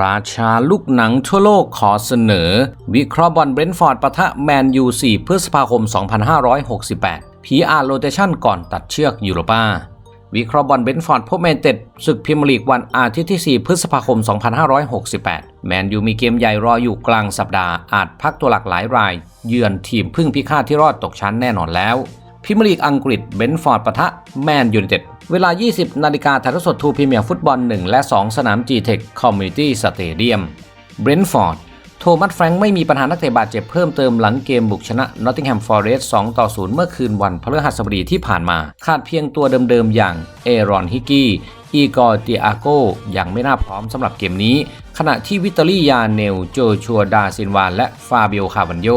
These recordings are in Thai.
ราชาลูกหนังทั่วโลกขอเสนอ วิเคราะห์บอลเบรนท์ฟอร์ดปะทะแมนยู 4 พฤษภาคม 2568 PR โรเตชันก่อนตัดเชือกยูโรปาวิเคราะห์บอลเบนท์ฟอร์ดพบแมนเต็ดศึกพรีเมียร์ลีกวันอาทิตย์ที่ 4 พฤษภาคม 2568 แมนยูมีเกมใหญ่รออยู่กลางสัปดาห์อาจพักตัวหลักหลายราย เยือนทีมพึ่งพิฆาตที่รอดตกชั้นแน่นอนแล้ว พรีเมียร์ลีกอังกฤษเบนฟอร์ดปะทะแมนยูไนเต็ด เวลา 20 นาฬิกาถ่ายทอดสดทูพรีเมียร์ฟุตบอล 1 และ 2 สนาม G-Tech Community Stadium เบนฟอร์ดโทมัสแฟรงค์ไม่มีปัญหานักเตะบาดเจ็บเพิ่มเติมหลังเกมบุกชนะ Nottingham Forest 2ต่อ 0 เมื่อคืนวันพฤหัสบดีที่ผ่านมา ขาดเพียงตัวเดิมๆอย่างเอรอนฮิกกี้อีกอร์ติอาโกยังไม่น่าพร้อมสำหรับเกมนี้ ขณะที่วิตาลียาเนล โจชัวดาซินวาน และฟาบิโอคาวันโย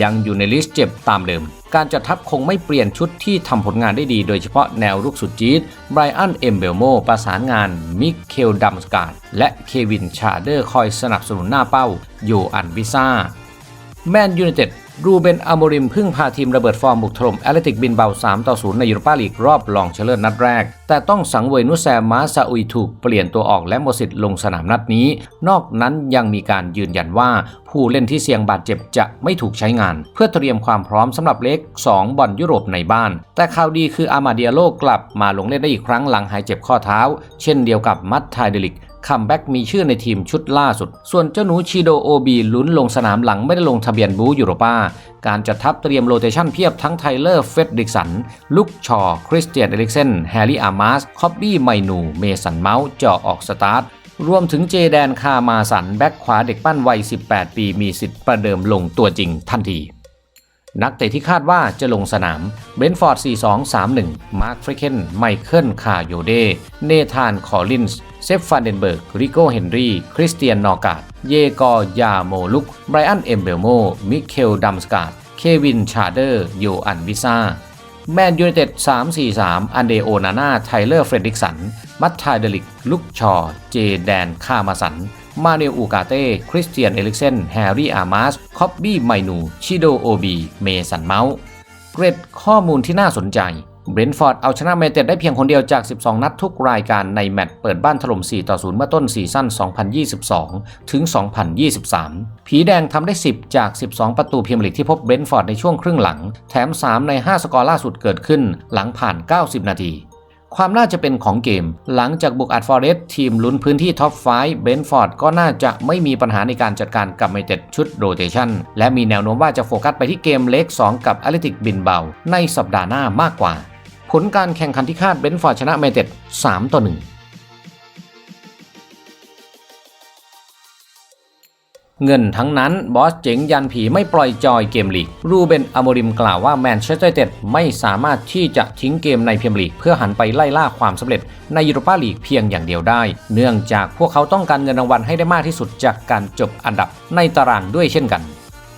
ยังอยู่ในลิสต์เจ็บตามเดิม การจัดทัพคงไม่เปลี่ยนชุดที่ทำผลงานได้ดี โดยเฉพาะแนวรุกสุดจี๊ดไบรอัน เอมเบลโม ประสานงาน มิเคล ดัมสการ์ดและเควิน ชาเดอร์ คอยสนับสนุนหน้าเป้า โยอันวิซ่า แมนยูไนเต็ด รูเบนอโมริมพึ่งพาทีมระเบิดฟอร์มบุกถล่มแอตเลติกบินเบา 3 ต่อ 0 ในยูโรปาลีกรอบรองเชลเลอร์นัดแรก แต่ต้องสังเวยนุแซมมาซาอุยถูกเปลี่ยนตัวออกและโมสิตลงสนามนัดนี้ นอกนั้นยังมีการยืนยันว่า ผู้เล่นที่เสี่ยงบาดเจ็บจะไม่ถูกใช้งาน เพื่อเตรียมความพร้อมสำหรับเล็ก 2บอลยุโรปในบ้าน แต่ข่าวดีคืออามาเดียโลกลับมาลงเล่นได้อีกครั้งหลังหายเจ็บข้อเท้า เช่นเดียวกับมัตไทเดลิกคัมแบ็กมีชื่อในทีมชุดล่าสุด ส่วนเจ้าหนูชิโดโอบีลุ้นลงสนามหลังไม่ได้ลงทะเบียนบูยูโรปาการจัดทัพเตรียมโรเตชันเพียบทั้งไทเลอร์เฟดดิกสัน ลุกชอ คริสเตียนเอลิกเซน แฮร์รี่อาร์มาส คอบบี้ไมนู เมสันเมาส์จ่อออกสตาร์ท รวมถึงเจแดนคามาสันแบ็กขวาเด็กปั้นวัย 18 ปีมีสิทธิ์ประเดิมลงตัวจริงทันที นักเตะที่คาดว่าจะลงสนามเบนฟอร์ด 4-2-3-1 มาร์คฟริเคน ไมเคิล คาโยเด เนธาน คอลลินส์ เซฟฟานเดนเบิร์ก ริโกเฮนรี่คริสเตียน นอการ์ดเยกอร์ยาโมลุก ไบรอัน เอมเบลโม มิเคล ดัมสกาด เควิน ชาเดอร์ โยอันวิซา แมนยูไนเต็ด 3-4-3 อันเดโอนาน่า ไทเลอร์ เฟรดริกสัน มัตไทเดลิก ลุกชอ เจแดน คามาสัน มาเนลอูกาเต้ คริสเตียน เอลิกเซน แฮร์รี่ อามาส คอบบี้ ไมนู ชิโด โอบี เมสันเมาส์ เกรดข้อมูลที่น่าสนใจ เบรนท์ฟอร์ดเอาชนะแมเต็ดได้เพียงคนเดียวจาก 12 นัดทุกรายการในแมตช์เปิดบ้านถล่ม 4 ต่อ 0 เมื่อต้นซีซั่น 2022 ถึง 2023 ผีแดงทำได้ 10 จาก 12 ประตูเมียร์ลีกที่พบเบรนท์ฟอร์ดในช่วงครึ่งหลัง แถม 3 ใน 5 สกอร์ล่าสุดเกิดขึ้นหลังผ่าน 90 นาทีความน่าจะเป็นของเกม หลังจากบุกอัดฟอร์เรสทีมลุ้นพื้นที่ท็อปไฟเบนฟอร์ดก็น่าจะไม่มีปัญหาในการจัดการกับไมเต็ดชุดโรเตชันและมีแนวโน้มว่าจะโฟกัสไปที่เกมเล็ก 2 กับแอตเลติกบินเบาในสัปดาห์หน้ามากกว่า ผลการแข่งขันที่คาดเบนฟอร์ดชนะไมเต็ด3ต่อ1เงินทั้งนั้นบอสเจ๋งยันผีไม่ปล่อยจอยเกมลีก รูเบนอโมริมกล่าวว่าแมนเชสเตอร์ไนเต็ดไม่สามารถที่จะทิ้งเกมในเมียร์ลีก เพื่อหันไปไล่ล่าความสำเร็จในยูโรปาลีกเพียงอย่างเดียวได้ เนื่องจากพวกเขาต้องการเงินรางวัลให้ได้มากที่สุดจากการจบอันดับในตารางด้วยเช่นกัน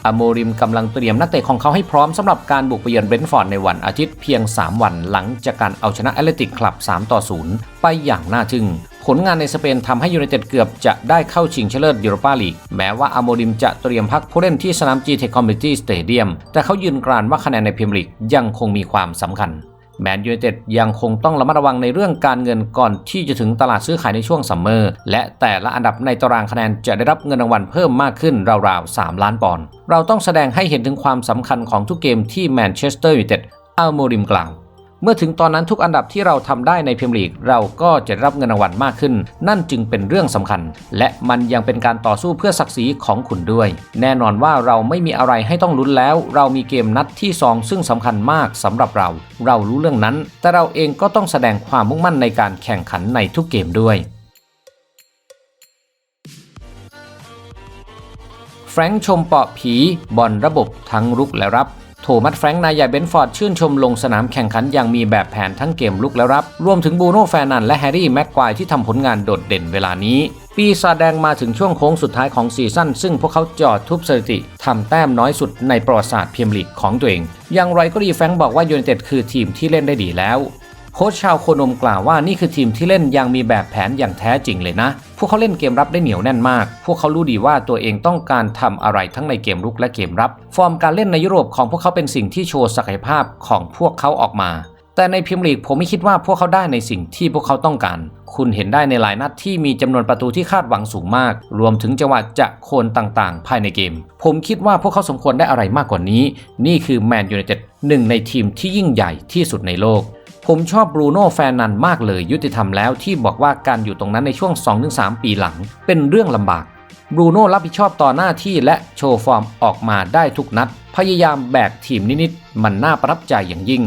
อโมริมกำลังเตรียมนักเตะของเขาให้พร้อมสำหรับการบุกไปเยือนเบรนท์ฟอร์ดในวันอาทิตย์เพียง 3 วันหลังจากการเอาชนะแอตเลติกคลับ 3 ต่อ 0 ไปอย่างน่าทึ่ง ผลงานในสเปนทำให้ยูไนเต็ดเกือบจะได้เข้าชิงชนะเลิศยูโรปาลีก แม้ว่าอโมริมจะเตรียมพักผู้เล่นที่สนามจีเทคคอมเบตี้สเตเดียมแต่เขายืนกรานว่าคะแนนในพรีเมียร์ลีกยังคงมีความสำคัญ แมนยูไนเต็ดยังคงต้องระมัดระวังในเรื่องการเงินก่อนที่จะถึงตลาดซื้อขายในช่วงซัมเมอร์ และแต่ละอันดับในตารางคะแนนจะได้รับเงินรางวัลเพิ่มมากขึ้นราวๆ 3 ล้านปอนด์เราต้องแสดงให้เห็นถึงความสำคัญของทุกเกมที่แมนเชสเตอร์ยูไนเต็ดอัลโมริมกล่าว เมื่อถึงตอนนั้นทุกอันดับที่เราทำได้ในพรีเมียร์ลีก เราก็จะรับเงินรางวัลมากขึ้น นั่นจึงเป็นเรื่องสำคัญ และมันยังเป็นการต่อสู้เพื่อศักดิ์ศรีของคุณด้วย แน่นอนว่าเราไม่มีอะไรให้ต้องลุ้นแล้ว เรามีเกมนัดที่ 2 ซึ่งสำคัญมากสำหรับเรา เรารู้เรื่องนั้น แต่เราเองก็ต้องแสดงความมุ่งมั่นในการแข่งขันในทุกเกมด้วยแฟรงค์ชมเปาะผีบอลระบบทั้งรุกและรับ โทมัสแฟรงค์นายใหญ่เบนฟอร์ดชื่นชมลงสนามแข่งขันอย่างมีแบบแผนทั้งเกมลุกและรับ รวมถึงบูโน่แฟรนันและแฮร์รี่แม็กควายที่ทำผลงานโดดเด่นเวลานี้ ปีศาจแดงมาถึงช่วงโค้งสุดท้ายของซีซั่นซึ่งพวกเขาจอดทุบสถิติทำแต้มน้อยสุดในประวัติศาสตร์เพียร์ลีกของตัวเอง อย่างไรก็ดีแฟรงค์บอกว่ายูไนเต็ดคือทีมที่เล่นได้ดีแล้ว โค้ชชาวโคนมกล่าวว่านี่คือทีมที่เล่นย่างมีแบบแผนอย่างแท้จริงเลยนะ พวกเขาเล่นเกมรับได้เหนียวแน่นมาก พวกเขารู้ดีว่าตัวเองต้องการทำอะไรทั้งในเกมรุกและเกมรับ ฟอร์มการเล่นในยุโรปของพวกเขาเป็นสิ่งที่โชว์ศักยภาพของพวกเขาออกมา แต่ในพรีเมียร์ลีกผมไม่คิดว่าพวกเขาได้ในสิ่งที่พวกเขาต้องการ คุณเห็นได้ในหลายนัดที่มีจำนวนประตูที่คาดหวังสูงมาก รวมถึงจังหวะจะโคนต่างๆ ภายในเกม ผมคิดว่าพวกเขาสมควรได้อะไรมากกว่านี้ นี่คือแมนยูไนเต็ดหนึ่งในทีมที่ยิ่งใหญ่ที่สุดในโลก ผมชอบบรูโน่แฟนนันมากเลยยุติธรรมแล้วที่บอกว่าการอยู่ตรงนั้นในช่วง 2-3 ปีหลัง เป็นเรื่องลำบากบรูโน่รับผิดชอบต่อหน้าที่และโชว์ฟอร์มออกมาได้ทุกนัด พยายามแบกทีมนิดๆมันน่าประทับใจอย่างยิ่ง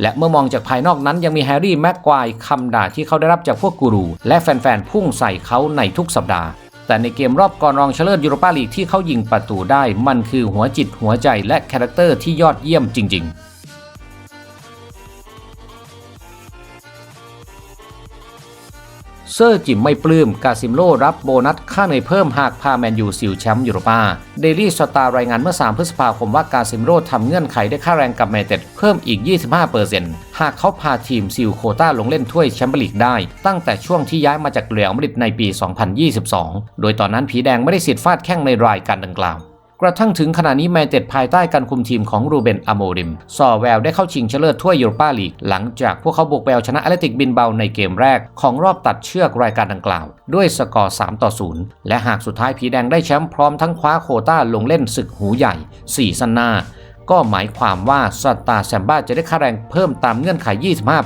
และเมื่อมองจากภายนอกนั้นยังมีแฮร์รี่แม็กควายคำด่าที่เขาได้รับจากพวกกูรู และแฟนๆพุ่งใส่เขาในทุกสัปดาห์ แต่ในเกมรอบก่อนรองชนะเลิศยูโรปาลีกที่เขายิงประตูได้ มันคือหัวจิตหัวใจและคาแรคเตอร์ที่ยอดเยี่ยมจริง ๆ เซอร์จิมไม่ปลื้ม กาซิมโลรับโบนัสค่าเหนื่อยเพิ่มหากพาแมนยูซิลแชมป์ยูโรปาเดลี่สตาร์รายงานเมื่อ 3 พฤษภาคมว่ากาซิมโลทำเงื่อนไขได้ค่าแรงกับแมนเต็ดเพิ่มอีก 25%หากเขาพาทีมซิลโคต้าลงเล่นถ้วยแชมเปี้ยนลีกได้ ตั้งแต่ช่วงที่ย้ายมาจากเรอัลมาดริดในปี 2022 โดยตอนนั้นผีแดงไม่ได้สิทธิ์ฟาดแข้งในรายการดังกล่าว กระทั่งถึงขณะนี้แมนเต็ดภายใต้การคุมทีมของรูเบนอโมริมซอแววได้เข้าชิงชนะเลิศถ้วยยูโรปาลีก หลังจากพวกเขาบุกไปเอาชนะแอตเลติกบินเบาในเกมแรก ของรอบตัดเชือกรายการดังกล่าว ด้วยสกอร์3ต่อ0และหากสุดท้ายผีแดงได้แชมป์พร้อมทั้งคว้าโคต้าลงเล่นศึกหูใหญ่4สันหน้าก็หมายความว่าสตาร์แซมบ้าจะได้ค่าแรงเพิ่มตามเงื่อนไข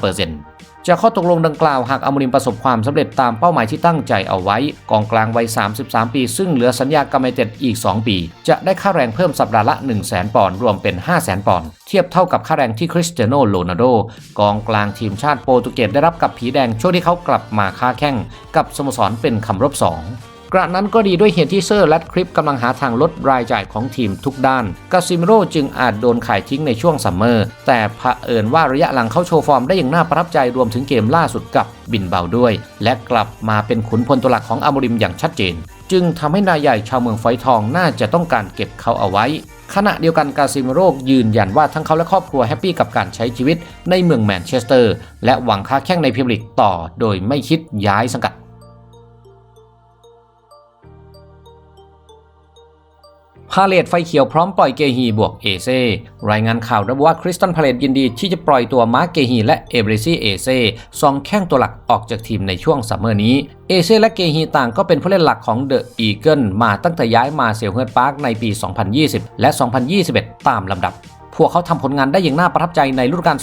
25% จากข้อตกลงดังกล่าวหากอมรินประสบความสำเร็จตามเป้าหมายที่ตั้งใจเอาไว้ กองกลางวัย 33 ปี ซึ่งเหลือสัญญากรไมเต็ดอีก 2 ปี จะได้ค่าแรงเพิ่มสัปดาห์ละ 1 0 0 0 0ปอนด์รวมเป็น 5 0 0แสนปอนด์เทียบเท่ากับค่าแรงที่คริสเตียโนโรนัลโดกองกลางทีมชาติโปรตุเกสได้รับกับผีแดงช่วงที่เขากลับมาค้าแข่งกับสโมสรเป็นคำรบสอง กระนั้นก็ดีด้วยเหตุที่เซอร์และคลิปกำลังหาทางลดรายจ่ายของทีมทุกด้าน กาซิมิโร่จึงอาจโดนขายทิ้งในช่วงซัมเมอร์ แต่เผอิญว่าระยะหลังเขาโชว์ฟอร์มได้อย่างน่าประทับใจรวมถึงเกมล่าสุดกับบินเบาด้วย และกลับมาเป็นขุนพลตัวหลักของอามริมอย่างชัดเจน จึงทำให้นายใหญ่ชาวเมืองไฟทองน่าจะต้องการเก็บเขาเอาไว้ขณะเดียวกันกาซิมโรยืนยันว่าทั้งเขาและครอบครัวแฮปปี้กับการใช้ชีวิตในเมืองแมนเชสเตอร์ และหวังค้าแข่งในพรีเมียร์ลีกต่อโดยไม่คิดย้ายสังกัด พาเลตไฟเขียวพร้อมปล่อยเกฮีบวกเอเซรายงานข่าวระบุว่าคริสตันพาเลตยินดีที่จะปล่อยตัวมาร์กเกฮีและเอเบรซีเอเซสองแข้งตัวหลักออกจากทีมในช่วงซัมเมอร์นี้เอเซและเกฮีต่างก็เป็นผู้เล่นหลักของเดอะอีเกิลมาตั้งแต่ย้ายมาเซลเฮิร์ตพาร์คในปี 2020 และ 2021 ตามลำดับ พวกเขาทำผลงานได้อย่างน่าประทับใจในฤดูกาล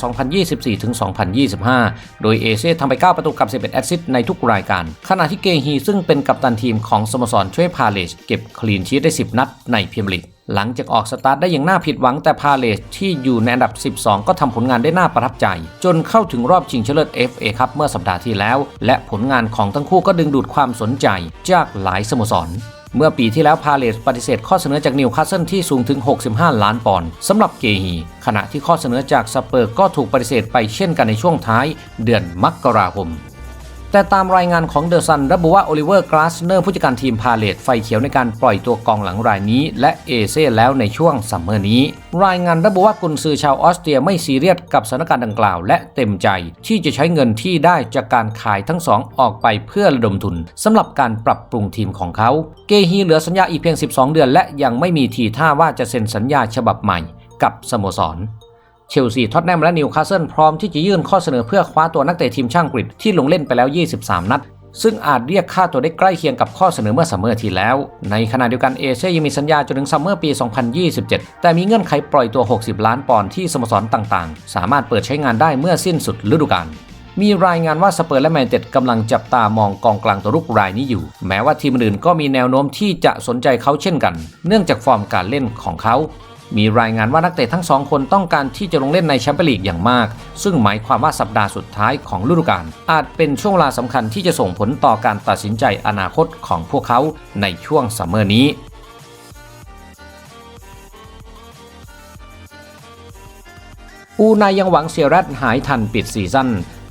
2024-2025 โดยเอเซ่ทำไป 9 ประตูกับ 11 แอสซิสต์ในทุกรายการ ขณะที่เกฮีซึ่งเป็นกัปตันทีมของสโมสรช่วยพาเลสเก็บคลีนชีตได้ 10 นัดในพรีเมียร์ลีกหลังจากออกสตาร์ทได้อย่างน่าผิดหวังแต่พาเลสที่อยู่ในอันดับ 12 ก็ทำผลงานได้น่าประทับใจ จนเข้าถึงรอบชิงชนะเลิศ FA ครับเมื่อสัปดาห์ที่แล้ว และผลงานของทั้งคู่ก็ดึงดูดความสนใจจากหลายสโมสร เมื่อปีที่แล้วพาเลสปฏิเสธข้อเสนอจากนิวคาสเซิลที่สูงถึง 65 ล้านปอนด์สำหรับเกฮี ขณะที่ข้อเสนอจากสเปอร์ก็ถูกปฏิเสธไปเช่นกันในช่วงท้ายเดือนมกราคม แต่ตามรายงานของเดอะซันระบุว่าโอลิเวอร์กลาสเนอร์ผู้จัดการทีมพาเลตไฟเขียวในการปล่อยตัวกองหลังรายนี้และเอเซ่แล้วในช่วงซัมเมอร์นี้ รายงานระบุว่ากุนซือชาวออสเตรียไม่ซีเรียสกับสถานการณ์ดังกล่าว และเต็มใจที่จะใช้เงินที่ได้จากการขายทั้งสองออกไปเพื่อระดมทุนสำหรับการปรับปรุงทีมของเขา เกฮีเหลือสัญญาอีกเพียง 12 เดือน และยังไม่มีทีท่าว่าจะเซ็นสัญญาฉบับใหม่กับสโมสร เชลซี ท็อตแนม และนิวคาสเซิลพร้อมที่จะยื่นข้อเสนอเพื่อคว้าตัวนักเตะทีมช่างกรีกที่ลงเล่นไปแล้ว 23 นัด ซึ่งอาจเรียกค่าตัวได้ใกล้เคียงกับข้อเสนอเมื่อซัมเมอร์ที่แล้ว ในขณะเดียวกันเอเชียยังมีสัญญาจนถึงซัมเมอร์ปี 2027 แต่มีเงื่อนไขปล่อยตัว 60 ล้านปอนด์ที่สโมสรต่างๆ สามารถเปิดใช้งานได้เมื่อสิ้นสุดฤดูกาลมีรายงานว่าสเปอร์และแมนเต็ดกำลังจับตามองกองกลางตัวรุกรายนี้อยู่ แม้ว่าทีมอื่นก็มีแนวโน้มที่จะสนใจเขาเช่นกัน เนื่องจากฟอร์มการเล่นของเขา มีรายงานว่านักเตะทั้งสองคนต้องการที่จะลงเล่นในแชมเปี้ยนลีกอย่างมาก ซึ่งหมายความว่าสัปดาห์สุดท้ายของฤดูกาลอาจเป็นช่วงเวลาสำคัญที่จะส่งผลต่อการตัดสินใจอนาคตของพวกเขาในช่วงซัมเมอร์นี้อูนายยังหวังเซียรัตหายทันปิดซีซั่น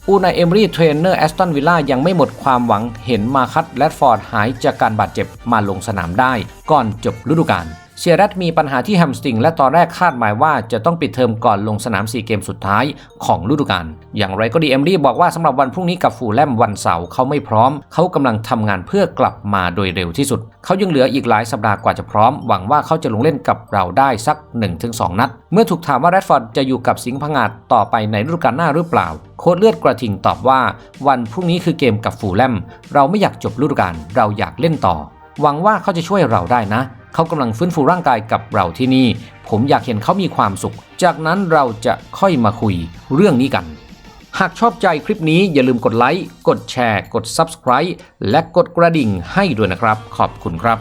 อูนายเอมรี่เทรนเนอร์แอสตันวิลล่ายังไม่หมดความหวังเห็นมาคัตและฟอร์ดหายจากการบาดเจ็บมาลงสนามได้ก่อนจบฤดูกาล เชียรัตมีปัญหาที่แฮมสตริงและตอนแรกคาดหมายว่าจะต้องปิดเทอมก่อนลงสนามซีเกมสุดท้ายของฤดูกาล อย่างไรก็ดีเอมรี่บอกว่าสำหรับวันพรุ่งนี้กับฟูแลมวันเสาร์เขาไม่พร้อม เขากำลังทำงานเพื่อกลับมาโดยเร็วที่สุด เขายังเหลืออีกหลายสัปดาห์กว่าจะพร้อม หวังว่าเขาจะลงเล่นกับเราได้สัก 1-2 นัด เมื่อถูกถามว่าแรดฟอร์ดจะอยู่กับสิงห์พงาดต่อไปในฤดูกาลหน้าหรือเปล่า โค้ชเลือดกระทิงตอบว่า วันพรุ่งนี้คือเกมกับฟูแลมเราไม่อยากจบฤดูกาลเราอยากเล่นต่อ หวังว่าเขาจะช่วยเราได้นะ เขากำลังฟื้นฟูร่างกายกับเราที่นี่ ผมอยากเห็นเขามีความสุข จากนั้นเราจะค่อยมาคุยเรื่องนี้กัน หากชอบใจคลิปนี้อย่าลืมกดไลค์ กดแชร์ กด Subscribe และกดกระดิ่งให้ด้วยนะครับ ขอบคุณครับ